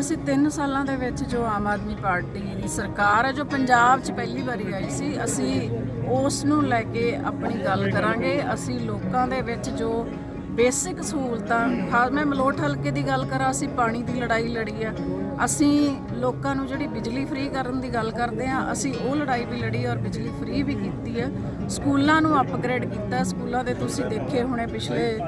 ਅਸੀਂ 3 ਸਾਲਾਂ ਦੇ ਵਿੱਚ ਜੋ ਆਮ ਆਦਮੀ ਪਾਰਟੀ ਦੀ ਸਰਕਾਰ ਹੈ, ਜੋ ਪੰਜਾਬ 'ਚ ਪਹਿਲੀ ਵਾਰੀ ਆਈ ਸੀ, ਅਸੀਂ ਉਸ ਨੂੰ ਲੈ ਕੇ ਆਪਣੀ ਗੱਲ ਕਰਾਂਗੇ। ਅਸੀਂ ਲੋਕਾਂ ਦੇ ਵਿੱਚ ਜੋ ਬੇਸਿਕ ਸਹੂਲਤਾਂ ਖਾਸ ਮੈਂ ਮਲੋਟ ਹਲਕੇ ਦੀ ਗੱਲ ਕਰਾਂ, ਅਸੀਂ ਪਾਣੀ ਦੀ ਲੜਾਈ ਲੜੀ ਆ। ਅਸੀਂ ਲੋਕਾਂ ਨੂੰ ਜਿਹੜੀ ਬਿਜਲੀ ਫ੍ਰੀ ਕਰਨ ਦੀ ਗੱਲ ਕਰਦੇ ਆ, ਅਸੀਂ ਉਹ ਲੜਾਈ ਵੀ ਲੜੀ ਔਰ ਬਿਜਲੀ ਫ੍ਰੀ ਵੀ ਕੀਤੀ ਹੈ ਸਕੂਲਾਂ ਨੂੰ ਅਪਗ੍ਰੇਡ ਕੀਤਾ, ਸਕੂਲਾਂ ਦੇ ਤੁਸੀਂ ਦੇਖੇ ਹੋਣੇ ਪਿਛਲੇ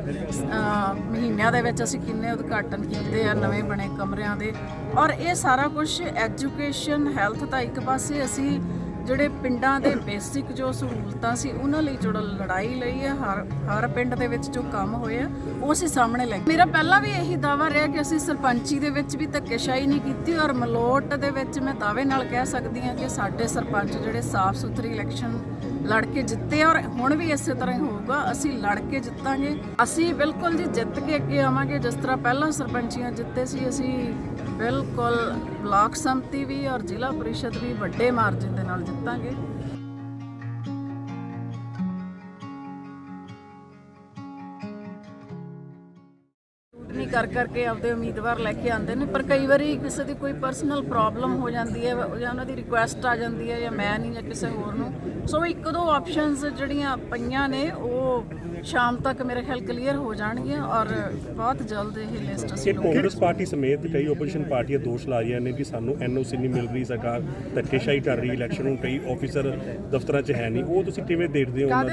ਮਹੀਨਿਆਂ ਦੇ ਵਿੱਚ ਅਸੀਂ ਕਿੰਨੇ ਉਦਘਾਟਨ ਕੀਤੇ ਆ, ਨਵੇਂ ਬਣੇ ਕਮਰਿਆਂ ਦੇ। ਔਰ ਇਹ ਸਾਰਾ ਕੁਝ ਐਜੂਕੇਸ਼ਨ ਹੈਲਥ ਤਾਂ ਇੱਕ ਪਾਸੇ ਅਸੀਂ ਜਿਹੜੇ ਪਿੰਡਾਂ ਦੇ ਬੇਸਿਕ ਜੋ ਸਹੂਲਤਾਂ ਸੀ, ਉਹਨਾਂ ਲਈ ਜਿਹੜਾ ਲੜਾਈ ਲਈ ਹੈ, ਹਰ ਹਰ ਪਿੰਡ ਦੇ ਵਿੱਚ ਜੋ ਕੰਮ ਹੋਏ ਆ, ਉਹ ਅਸੀਂ ਸਾਹਮਣੇ ਲੈ ਮੇਰਾ ਪਹਿਲਾਂ ਵੀ ਇਹੀ ਦਾਵਾ ਰਿਹਾ ਕਿ ਅਸੀਂ ਸਰਪੰਚੀ ਦੇ ਵਿੱਚ ਵੀ ਧੱਕੇਸ਼ਾਹੀ ਨਹੀਂ ਕੀਤੀ ਔਰ ਮਲੋਟ ਦੇ ਵਿੱਚ ਮੈਂ ਦਾਅਵੇ ਨਾਲ ਕਹਿ ਸਕਦੀ ਹਾਂ ਕਿ ਸਾਡੇ ਸਰਪੰਚ ਜਿਹੜੇ ਸਾਫ਼ ਸੁਥਰੀ ਇਲੈਕਸ਼ਨ ਲੜ ਕੇ ਜਿੱਤੇ ਔਰ ਹੁਣ ਵੀ ਇਸੇ ਤਰ੍ਹਾਂ ਹੀ ਹੋਊਗਾ, ਅਸੀਂ ਲੜ ਕੇ ਜਿੱਤਾਂਗੇ। ਅਸੀਂ ਬਿਲਕੁਲ ਜੀ ਜਿੱਤ ਕੇ ਅੱਗੇ ਆਵਾਂਗੇ, ਜਿਸ ਤਰ੍ਹਾਂ ਪਹਿਲਾਂ ਸਰਪੰਚੀਆਂ ਜਿੱਤੇ ਸੀ, ਅਸੀਂ ਬਿਲਕੁਲ ਬਲਾਕ ਸੰਮਤੀ ਵੀ ਔਰ ਜ਼ਿਲ੍ਹਾ ਪਰਿਸ਼ਦ ਵੀ ਵੱਡੇ ਮਾਰਜਨ ਦੇ ਨਾਲ ਜਿੱਤਾਂਗੇ। ਕਰ ਕਰਕੇ ਆਪਦੇ ਉਮੀਦਵਾਰ ਲੈ ਕੇ ਆਉਂਦੇ ਨੇ ਪਰ ਕਈ ਵਾਰੀ ਕਿਸੇ ਦੀ ਕੋਈ ਪਰਸਨਲ ਪ੍ਰੋਬਲਮ ਹੋ ਜਾਂਦੀ ਹੈ ਜਾਂ ਉਹਨਾਂ ਦੀ ਰਿਕੁਐਸਟ ਆ ਜਾਂਦੀ ਹੈ ਜਾਂ ਮੈਂ ਨਹੀਂ ਜਾਂ ਕਿਸੇ ਹੋਰ ਨੂੰ। ਸੋ ਇੱਕ ਦੋ ਆਪਸ਼ਨਸ ਜਿਹੜੀਆਂ ਪਈਆਂ ਨੇ ਉਹ ਸ਼ਾਮ ਤੱਕ ਮੇਰੇ ਖਿਆਲ ਕਲੀਅਰ ਹੋ ਜਾਣਗੀਆਂ ਔਰ ਬਹੁਤ ਜਲਦ ਇਹ ਲਿਸਟ ਅਸੀਂ ਕਾਂਗਰਸ ਪਾਰਟੀ ਸਮੇਤ ਕਈ ਆਪੋਜੀਸ਼ਨ ਪਾਰਟੀਆਂ ਦੋਸ਼ ਲਾ ਰਹੀਆਂ ਨੇ ਕਿ ਸਾਨੂੰ ਐਨਓਸੀ ਨਹੀਂ ਮਿਲ ਰਹੀ ਸਰਕਾਰ ਧੱਕੇਸ਼ਾਹੀ ਕਰ ਰਹੀ ਇਲੈਕਸ਼ਨ ਨੂੰ ਕਈ ਆਫੀਸਰ ਦਫ਼ਤਰਾਂ 'ਚ ਹੈ ਨਹੀਂ। ਉਹ ਤੁਸੀਂ ਕਿਵੇਂ ਦੇਖਦੇ ਹੋ ਉਹਨਾਂ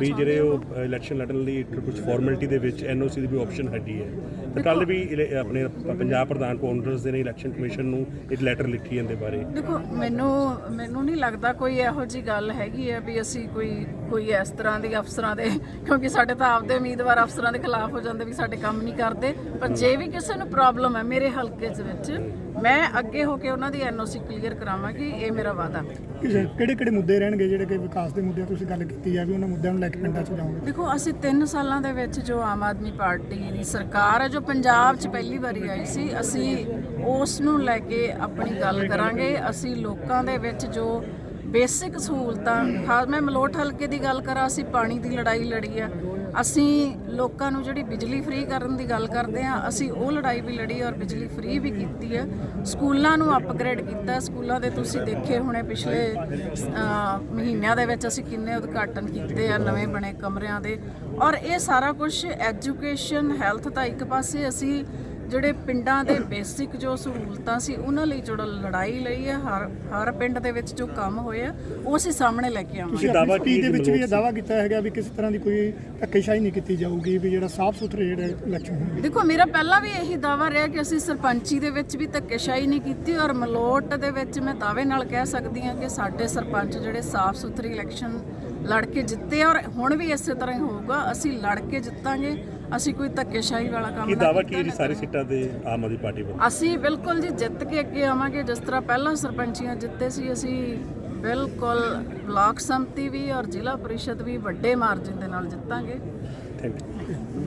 ਦੀ ਜਿਹੜੇ ਉਹ ਇਲੈਕਸ਼ਨ ਲੜਨ ਲਈ ਕੁਝ ਫਾਰਮੈਲਿਟੀ ਦੇ ਵਿੱਚ ਐਨਓਸੀ ਦੀ ਵੀ ਆਪਸ਼ਨ ਹੈਗੀ ਹੈ। ਤੇ ਕੱਲ ਵੀ ਇਲੇ- ਆਪਣੇ ਪੰਜਾਬ ਪ੍ਰਧਾਨ ਕਾਂਗਰਸ ਦੇ ਨੇ ਇਲੈਕਸ਼ਨ ਕਮਿਸ਼ਨ ਨੂੰ ਇੱਕ ਲੈਟਰ ਲਿਖੀ ਇਹਦੇ ਬਾਰੇ। ਦੇਖੋ ਮੈਨੂੰ ਮੈਨੂੰ ਨਹੀਂ ਲੱਗਦਾ ਕੋਈ ਇਹੋ ਜੀ ਗੱਲ ਹੈਗੀ ਹੈ ਵੀ ਅਸੀਂ ਕੋਈ ਕੋਈ ਇਸ ਤਰ੍ਹਾਂ ਦੀ ਅਫਸਰਾਂ ਦੇ ਕਿਉਂਕਿ ਸਾਡੇ ਤਾਂ ਆਪਦੇ ਉਮੀਦਵਾਰ ਅਫਸਰਾਂ ਦੇ ਖਿਲਾਫ ਹੋ ਜਾਂਦੇ ਵੀ ਸਾਡੇ ਕੰਮ ਨਹੀਂ ਕਰਦੇ। ਪਰ ਜੇ ਵੀ ਕਿਸੇ ਨੂੰ ਪ੍ਰੋਬਲਮ ਹੈ ਮੇਰੇ ਹਲਕੇ ਦੇ ਵਿੱਚ ਮੈਂ ਅੱਗੇ ਹੋ ਕੇ ਉਹਨਾਂ ਦੀ ਐਨਓਸੀ ਕਲੀਅਰ ਕਰਾਵਾਂਗੀ ਇਹ ਮੇਰਾ ਵਾਅਦਾ ਕਿਹੜੇ ਕਿਹੜੇ ਮੁੱਦੇ ਰਹਿਣਗੇ ਜਿਹੜੇ ਕਿ ਵਿਕਾਸ ਦੇ ਮੁੱਦਿਆਂ ਤੁਸੀਂ ਗੱਲ ਕੀਤੀ ਹੈ ਵੀ ਉਹਨਾਂ ਮੁੱਦਿਆਂ ਨੂੰ ਲੈ ਕੇ ਪਿੰਡਾਂ 'ਚ ਜਾਓਗੇ? ਦੇਖੋ ਅਸੀਂ 3 ਸਾਲਾਂ ਦੇ ਵਿੱਚ ਜੋ ਆਮ ਆਦਮੀ ਪਾਰਟੀ ਦੀ ਸਰਕਾਰ ਸਰਕਾਰ ਹੈ ਜੋ ਪੰਜਾਬ 'ਚ ਪਹਿਲੀ ਵਾਰੀ ਆਈ ਸੀ, ਅਸੀਂ ਉਸ ਨੂੰ ਲੈ ਕੇ ਆਪਣੀ ਗੱਲ ਕਰਾਂਗੇ। ਅਸੀਂ ਲੋਕਾਂ ਦੇ ਵਿੱਚ ਜੋ ਬੇਸਿਕ ਸਹੂਲਤਾਂ, ਖਾਸ ਮੈਂ ਮਲੋਟ ਹਲਕੇ ਦੀ ਗੱਲ ਕਰਾਂ, ਅਸੀਂ ਪਾਣੀ ਦੀ ਲੜਾਈ ਲੜੀ ਆ। ਅਸੀਂ ਲੋਕਾਂ ਨੂੰ ਜਿਹੜੀ ਬਿਜਲੀ ਫ੍ਰੀ ਕਰਨ ਦੀ ਗੱਲ ਕਰਦੇ ਆ ਅਸੀਂ ਉਹ ਲੜਾਈ ਵੀ ਲੜੀ ਔਰ ਬਿਜਲੀ ਫ੍ਰੀ ਵੀ ਕੀਤੀ ਹੈ। ਸਕੂਲਾਂ ਨੂੰ ਅਪਗ੍ਰੇਡ ਕੀਤਾ, ਸਕੂਲਾਂ ਦੇ ਤੁਸੀਂ ਦੇਖੇ ਹੋਣੇ ਪਿਛਲੇ ਮਹੀਨਿਆਂ ਦੇ ਵਿੱਚ ਅਸੀਂ ਕਿੰਨੇ ਉਦਘਾਟਨ ਕੀਤੇ ਆ, ਨਵੇਂ ਬਣੇ ਕਮਰਿਆਂ ਦੇ। ਔਰ ਇਹ ਸਾਰਾ ਕੁਝ ਐਜੂਕੇਸ਼ਨ ਹੈਲਥ ਤਾਂ ਇੱਕ ਪਾਸੇ ਅਸੀਂ ਜਿਹੜੇ ਪਿੰਡਾਂ ਦੇ ਬੇਸਿਕ ਜੋ ਸਹੂਲਤਾਂ ਸੀ ਉਹਨਾਂ ਲਈ ਜੁੜ ਲੜਾਈ ਲਈ ਹੈ ਹਰ ਹਰ ਪਿੰਡ ਦੇ ਵਿੱਚ ਜੋ ਕੰਮ ਹੋਇਆ ਉਹ ਅਸੀਂ ਸਾਹਮਣੇ ਲੈ ਕੇ ਆਵਾਂਗੇ। ਤੁਸੀਂ ਕੀ speech ਦੇ ਵਿੱਚ ਵੀ ਇਹ ਦਾਵਾ ਕੀਤਾ ਹੈਗਾ ਵੀ ਕਿਸੇ ਤਰ੍ਹਾਂ ਦੀ ਕੋਈ ਧੱਕੇਸ਼ਾਹੀ ਨਹੀਂ ਕੀਤੀ ਜਾਊਗੀ ਵੀ ਜਿਹੜਾ ਸਾਫ਼ ਸੁਥਰੇ ਜਿਹੜੇ ਇਲੈਕਸ਼ਨ ਹੋਣਗੇ ਦੇਖੋ ਮੇਰਾ ਪਹਿਲਾਂ ਵੀ ਇਹੀ ਦਾਵਾ ਰਿਹਾ ਕਿ ਅਸੀਂ ਸਰਪੰਚੀ ਦੇ ਵਿੱਚ ਵੀ ਧੱਕੇਸ਼ਾਹੀ ਨਹੀਂ ਕੀਤੀ ਔਰ ਮਲੋਟ ਦੇ ਵਿੱਚ ਮੈਂ ਦਾਅਵੇ ਨਾਲ ਕਹਿ ਸਕਦੀ ਹਾਂ ਕਿ ਸਾਡੇ ਸਰਪੰਚ ਜਿਹੜੇ ਸਾਫ਼ ਸੁਥਰੀ ਇਲੈਕਸ਼ਨ ਲੜ ਕੇ ਜਿੱਤੇ ਔਰ ਹੁਣ ਵੀ ਇਸੇ ਤਰ੍ਹਾਂ ਹੀ ਹੋਊਗਾ ਅਸੀਂ ਲੜ ਕੇ ਜਿੱਤਾਂਗੇ। ਅਸੀਂ ਕੋਈ ਧੱਕੇਸ਼ਾਹੀ ਵਾਲਾ ਕੰਮ ਕੀ ਨਾ ਦਾਵਾ ਕੀਤਾ ਕੀ ਜੀ ਸਾਰੀ ਸੀਟਾਂ ਤੇ ਆਮ ਆਦਮੀ ਪਾਰਟੀ ਵੱਲੋਂ? ਅਸੀਂ ਬਿਲਕੁਲ ਜੀ ਜਿੱਤ ਕੇ ਅੱਗੇ ਆਵਾਂਗੇ ਜਿਸ ਤਰ੍ਹਾਂ ਪਹਿਲਾਂ ਸਰਪੰਚੀਆਂ ਜਿੱਤੇ ਸੀ ਅਸੀਂ ਬਿਲਕੁਲ ਬਲਾਕ ਸੰਮਤੀ ਵੀ ਔਰ ਜ਼ਿਲ੍ਹਾ ਪਰਿਸ਼ਦ ਵੀ ਵੱਡੇ ਮਾਰਜਨ ਦੇ ਨਾਲ ਜਿੱਤਾਂਗੇ। Thank you